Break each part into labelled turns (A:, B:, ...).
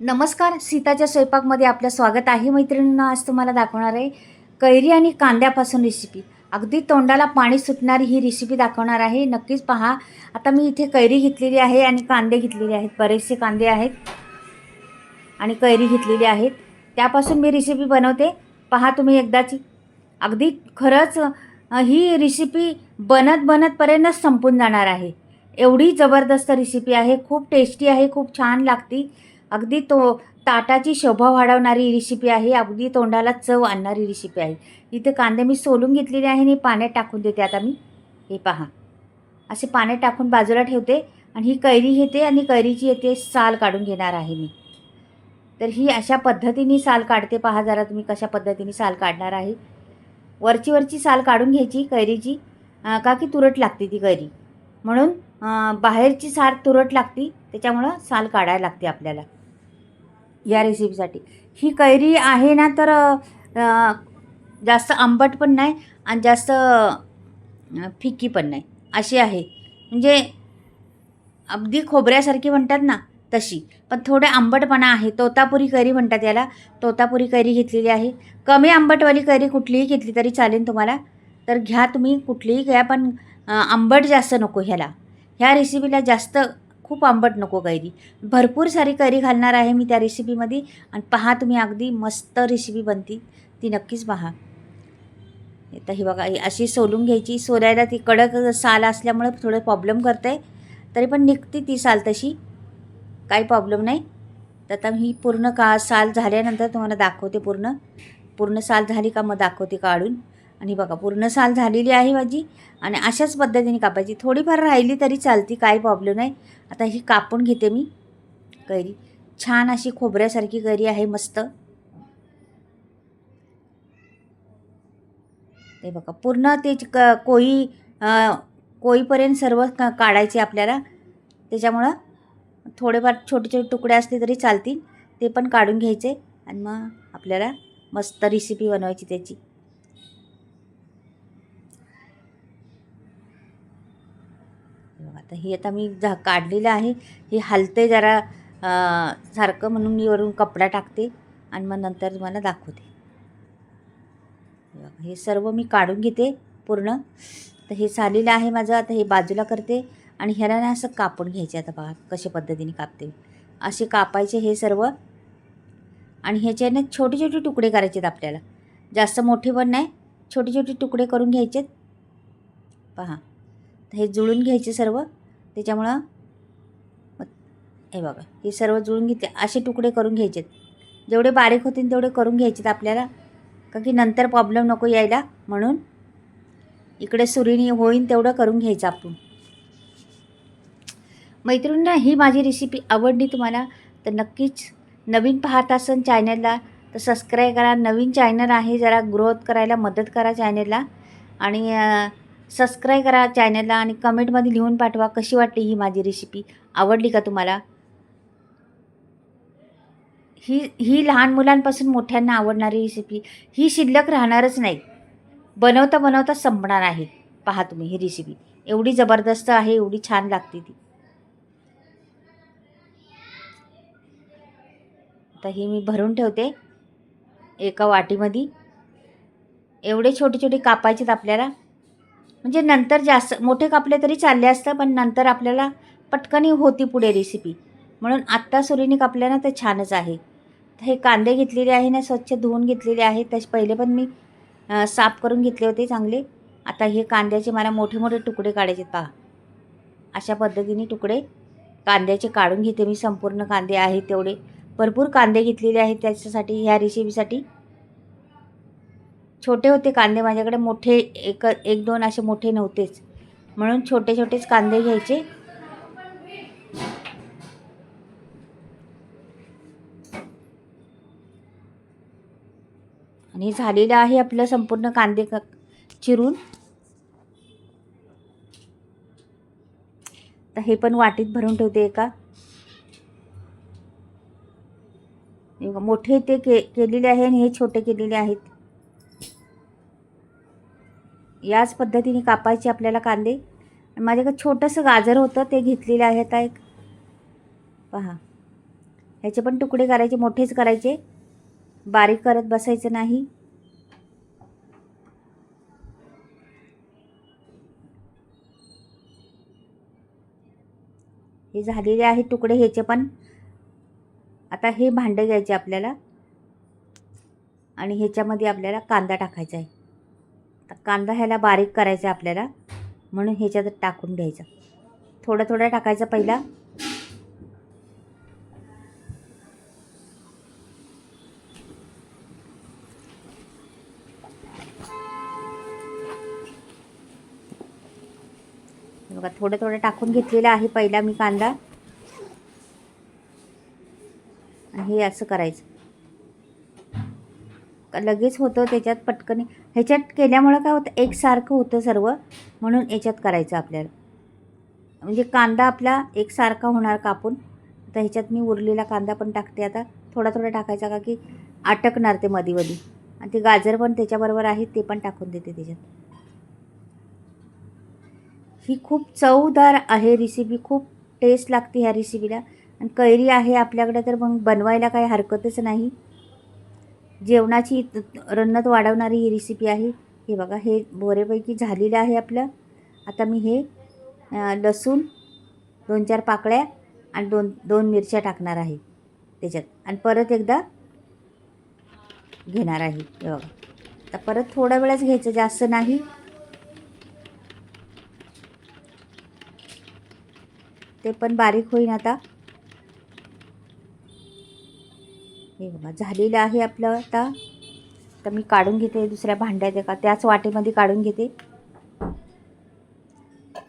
A: नमस्कार सीताच्या स्वयंपाकमध्ये आपलं स्वागत आहे. मैत्रिणींना आज तुम्हाला दाखवणार आहे कैरी आणि कांद्यापासून रेसिपी अगदी तोंडाला पाणी सुटणारी ही रेसिपी दाखवणार आहे. नक्कीच पहा. आता मी इथे कैरी घेतलेली आहे आणि कांदे घेतलेले आहेत. बरेचसे कांदे आहेत आणि कैरी घेतलेली आहेत. त्यापासून मी रेसिपी बनवते. पहा तुम्ही एकदाची. अगदी खरंच ही रेसिपी बनत बनतपर्यंतच संपून जाणार आहे. एवढी जबरदस्त रेसिपी आहे. खूप टेस्टी आहे. खूप छान लागती. अगदी तो ताटाची शोभा वाढवणारी रेसिपी आहे. अगदी तोंडाला चव आणणारी रेसिपी आहे. इथे कांदे मी सोलून घेतलेले आहे आणि पाण्यात टाकून देते आता मी. हे पहा. असे पाण्यात टाकून बाजूला ठेवते आणि ही कैरी घेते आणि कैरीची येते साल काढून घेणार आहे मी. तर ही अशा पद्धतीने साल काढते पहा जरा तुम्ही कशा पद्धतीने साल काढणार आहे. वरची वरची साल काढून घ्यायची कैरीची. का की तुरट लागते ती कैरी. म्हणून बाहेरची साल तुरट लागती त्याच्यामुळं साल काढायला लागते आपल्याला. या रेसिपीसाठी ही कैरी आहे ना तर जास्त आंबट पण नाही आणि जास्त फिक्की फिकी पण नाही. अशी आहे. म्हणजे अगदी खोबऱ्यासारखी म्हणतात ना तशी. पण थोडे आंबटपणा आहे. तोतापुरी कैरी म्हणतात याला. तोतापुरी कैरी घेतलेली आहे. कमी आंबटवाली कैरी कुठलीही घेतली तरी चालेल तुम्हाला. तर घ्या तुम्ही कुठलीही घ्या पण आंबट जास्त नको ह्याला. ह्या रेसिपीला जास्त खूप आंबट नको कैरी. भरपूर सारी कैरी घालणार आहे मी त्या रेसिपीमध्ये आणि पहा तुम्ही अगदी मस्त रेसिपी बनती. ती नक्कीच पहा. तर ही बघा अशी सोलून घ्यायची. सोलायला ती कडक साल असल्यामुळे थोडं प्रॉब्लेम करते तरी पण निघते ती साल तशी. काही प्रॉब्लेम नाही. तर आता ही पूर्ण का साल झाल्यानंतर तुम्हाला दाखवते पूर्ण. पूर्ण साल झाली का मग दाखवते काढून. आणि बघा पूर्ण साल झालेली आहे माझी. आणि अशाच पद्धतीने कापायची. थोडीफार राहिली तरी चालती काही प्रॉब्लेम नाही. आता ही कापून घेते मी कैरी. छान अशी खोबऱ्यासारखी कैरी आहे मस्त. ते बघा पूर्ण ते क कोळी कोळीपर्यंत सर्व काढायचे आपल्याला. त्याच्यामुळं थोडेफार छोटे छोटे तुकडे असले तरी चालतील. ते पण काढून घ्यायचे आणि मग आपल्याला मस्त रेसिपी बनवायची त्याची. हे आता ही आता मी झा काढलेलं आहे. हे हलते जरा सारखं म्हणून मी वरून कपडा टाकते आणि मग नंतर तुम्हाला दाखवते. हे सर्व मी काढून घेते पूर्ण. तर हे झालेलं आहे माझं. आता हे बाजूला करते आणि ह्याला ना असं कापून घ्यायचे आता बघा कशा पद्धतीने कापते असे कापायचे हे सर्व. आणि ह्याच्याने छोटे छोटे तुकडे करायचे आहेत आपल्याला. जास्त मोठे पण नाही. छोटे छोटे तुकडे करून घ्यायचे पहा. तर हे जुळून घ्यायचे सर्व. त्याच्यामुळं हे बघा हे सर्व जुळून घेतले. असे तुकडे करून घ्यायचे जेवढे बारीक होतील तेवढे करून घ्यायचे आपल्याला. का की नंतर प्रॉब्लेम नको यायला. म्हणून इकडे सुरीने होईन तेवढं करून घ्यायचं आपण. मैत्रिणींना ही माझी रेसिपी आवडली तुम्हाला तर नक्कीच नवीन पाहत असन चॅनलला तर सबस्क्राईब करा. नवीन चॅनल आहे जरा ग्रोथ करायला मदत करा चॅनलला आणि सबस्क्राईब करा चॅनलला आणि कमेंटमध्ये लिहून पाठवा कशी वाटली ही माझी रेसिपी आवडली का तुम्हाला? ही ही लहान मुलांपासून मोठ्यांना आवडणारी रेसिपी ही शिल्लक राहणारच नाही. बनवता बनवता संपणार आहे. पहा तुम्ही ही रेसिपी एवढी जबरदस्त आहे एवढी छान लागते ती. आता ही मी भरून ठेवते एका वाटीमध्ये. एवढे छोटे छोटे कापायचेत आपल्याला. म्हणजे नंतर जास्त मोठे कापले तरी चालले असतं पण नंतर आपल्याला पटकन होती पुढे रेसिपी म्हणून आत्ता सुरीने कापल्या ना तर छानच आहे. तर हे कांदे घेतलेले आहे ना स्वच्छ धुवून घेतलेले आहे तसे पहिले पण मी साफ करून घेतले होते चांगले. आता हे कांद्याचे मला मोठे मोठे तुकडे काढायचे पहा. अशा पद्धतीने तुकडे कांद्याचे काढून घेते मी. संपूर्ण कांदे आहेत तेवढे. भरपूर कांदे घेतलेले आहेत त्याच्यासाठी ह्या रेसिपीसाठी छोटे होते कांदे माझ्याकडे मोठे एक एक दोन असे मोठे नव्हतेच. म्हणून छोटे छोटेच कांदे घ्यायचे. आणि झालेलं आहे आपलं संपूर्ण कांदे क चिरून. तर हे पण वाटीत भरून ठेवते एका. मोठे ते के केलेले आहे आणि हे छोटे केलेले आहेत. याच पद्धतीने कापायचे आपल्याला कांदे. माझ्याकडे छोटंसं गाजर होतं ते घेतलेलं आहे आता एक. पहा. ह्याचे पण तुकडे करायचे मोठेच करायचे. बारीक करत बसायचं नाही. हे झालेले आहे तुकडे ह्याचे पण. आता हे भांडं घ्यायचे आपल्याला. आणि ह्याच्यामध्ये आपल्याला कांदा टाकायचा आहे. तर कांदा ह्याला बारीक करायचा आहे आपल्याला. म्हणून ह्याच्यात टाकून घ्यायचा. थोडं थोडं टाकायचं पहिला. बघा थोडं थोडं टाकून घेतलेलं आहे पहिला मी कांदा. हे असं करायचं. लगेच होतं त्याच्यात पटकन ह्याच्यात केल्यामुळं काय होतं एकसारखं होतं सर्व म्हणून याच्यात करायचं आपल्याला. म्हणजे कांदा आपला एकसारखा होणार कापून. आता ह्याच्यात मी उरलेला कांदा पण टाकते आता. थोडा थोडा टाकायचा का की अटकणार ते मधी मधी आणि ते गाजर पण त्याच्याबरोबर आहे ते पण टाकून देते त्याच्यात. ही खूप चवदार आहे रेसिपी खूप टेस्ट लागते ह्या रेसिपीला आणि कैरी आहे आपल्याकडे तर मग बनवायला काही हरकतच नाही. जेवणाची रन्नत वाढवणारी ही रेसिपी आहे. हे बघा हे बऱ्यापैकी झालेलं आहे आपलं. आता मी हे लसूण दोन चार पाकळ्या आणि दोन दोन मिरच्या टाकणार आहे त्याच्यात. आणि परत एकदा घेणार आहे. हे बघा. आता परत थोडा वेळच घ्यायचं जास्त नाही. ते पण बारीक होईन आता. बघा झालेलं आहे आपलं आता. तर मी काढून घेते दुसऱ्या भांड्यात एका त्याच वाटेमध्ये काढून घेते.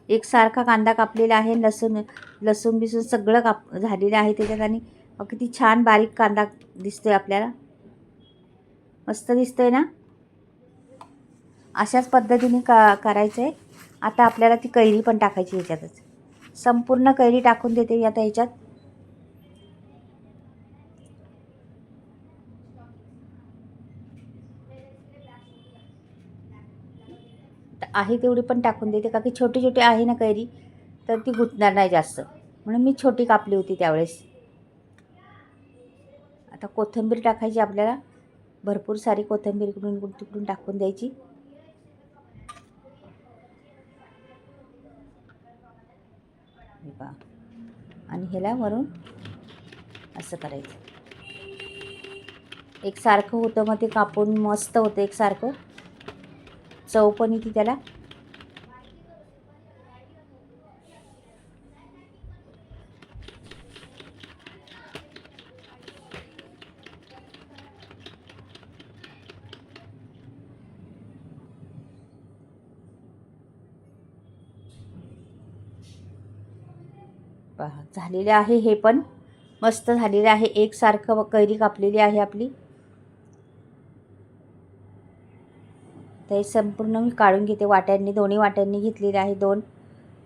A: एकसारखा कांदा कापलेला आहे लसूण लसूण बिसून सगळं काप झालेलं आहे त्याच्यात आणि किती छान बारीक कांदा दिसतोय आपल्याला. मस्त दिसतोय ना? अशाच पद्धतीने का करायचं आहे आता आपल्याला ती कैरी पण टाकायची ह्याच्यातच संपूर्ण कैरी टाकून देते मी आता ह्याच्यात आहे तेवढी पण टाकून देते का की छोटी छोटी आहे ना कैरी तर ती गुंतणार नाही जास्त. म्हणून मी छोटी कापली होती त्यावेळेस. आता कोथिंबीर टाकायची आपल्याला. भरपूर सारी कोथिंबीर इकडून इकडून तिकडून टाकून द्यायची. आणि ह्याला वरून असं करायचं. एकसारखं होतं मग ते कापून मस्त होतं एकसारखं चव पण येते त्याला. झालेले आहे हे पण. मस्त झालेलं आहे. एकसारखं कैरी कापलेली आहे आपली. तर हे संपूर्ण मी काढून घेते. वाट्यांनी दोन्ही वाट्यांनी घेतलेले आहे दोन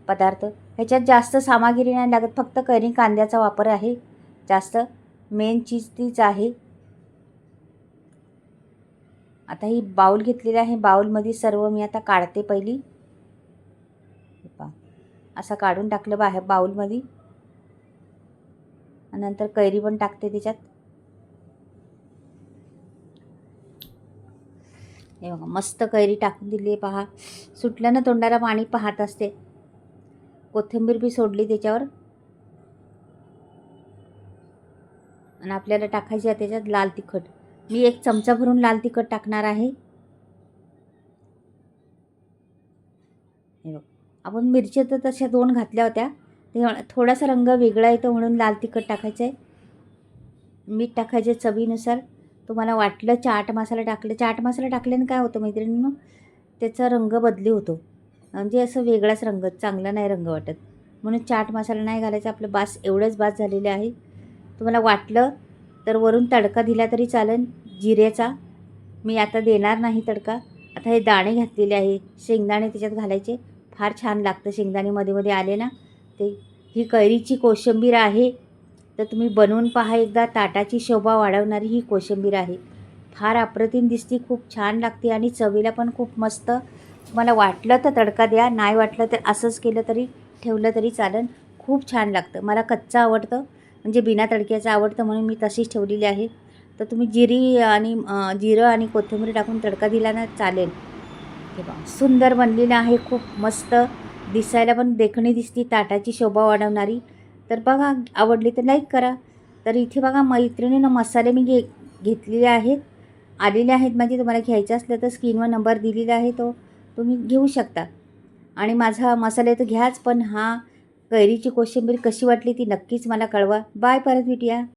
A: पदार्थ. ह्याच्यात जास्त सामग्री नाही लागत फक्त कैरी कांद्याचा वापर आहे. जास्त मेन चीज तीच आहे. आता ही बाऊल घेतलेली आहे. बाऊलमध्ये सर्व मी आता काढते पहिली. असं काढून टाकलं बाहेर बाऊलमध्ये. नंतर कैरी पण टाकते त्याच्यात. हे बघा मस्त कैरी टाकून दिली आहे पहा. सुटलं ना तोंडाला पाणी पाहत असते. कोथिंबीर बी सोडली त्याच्यावर. आणि आपल्याला टाकायची आहे त्याच्यात लाल तिखट. मी एक चमचा भरून लाल तिखट टाकणार आहे. हे बघ आपण मिरच्या तर तशा दोन घातल्या होत्या. ते थोडासा रंग वेगळा येतो म्हणून लाल तिखट टाकायचं आहे मीठ टाकायचे चवीनुसार. तुम्हाला वाटलं चाट मसाला टाकलं चाट मसाला टाकल्याने काय होतं मैत्रिणींनो? त्याचा रंग बदली होतो. म्हणजे असं वेगळाच रंग चांगला नाही रंग वाटत. म्हणून चाट मसाला नाही घालायचा आपलं बास एवढंच बास झालेले आहे. तुम्हाला वाटलं तर वरून तडका दिला तरी चालेल. जिऱ्याचा मी आता देणार नाही तडका. आता हे दाणे घातलेले आहे. शेंगदाणे त्याच्यात घालायचे. फार छान लागतं शेंगदाणे मध्ये मध्ये आले ना. ते ही कैरीची कोशिंबीर आहे. तर तुम्ही बनवून पहा एकदा ताटाची शोभा वाढवणारी ही कोशिंबीर आहे. फार अप्रतिम दिसते खूप छान लागते आणि चवीला पण खूप मस्त. तुम्हाला वाटलं तर तडका द्या नाही वाटलं तर असंच केलं तरी ठेवलं तरी चालेल. खूप छान लागतं. मला कच्चं आवडतं. म्हणजे बिना तडक्याचं आवडतं म्हणून मी तशीच ठेवलेली आहे. तर तुम्ही जिरी आणि जिरं आणि कोथिंबीर टाकून तडका दिला ना चालेल. सुंदर बनलेलं आहे खूप मस्त. दिसायला पण देखणी दिसती ताटाची शोभा वाढवणारी. तर बघा आवडली तर लाईक करा. तर इथे बघा मैत्रिणीनं मसाले मी घे घेतलेले आहेत. आलेले आहेत म्हणजे तुम्हाला घ्यायचं असलं तर स्क्रीनवर नंबर दिलेला आहे तो. तुम्ही घेऊ शकता. आणि माझा मसाले तर घ्याच पण हा कैरीची कोशिंबीर कशी वाटली ती नक्कीच मला कळवा. बाय परत भेटूया.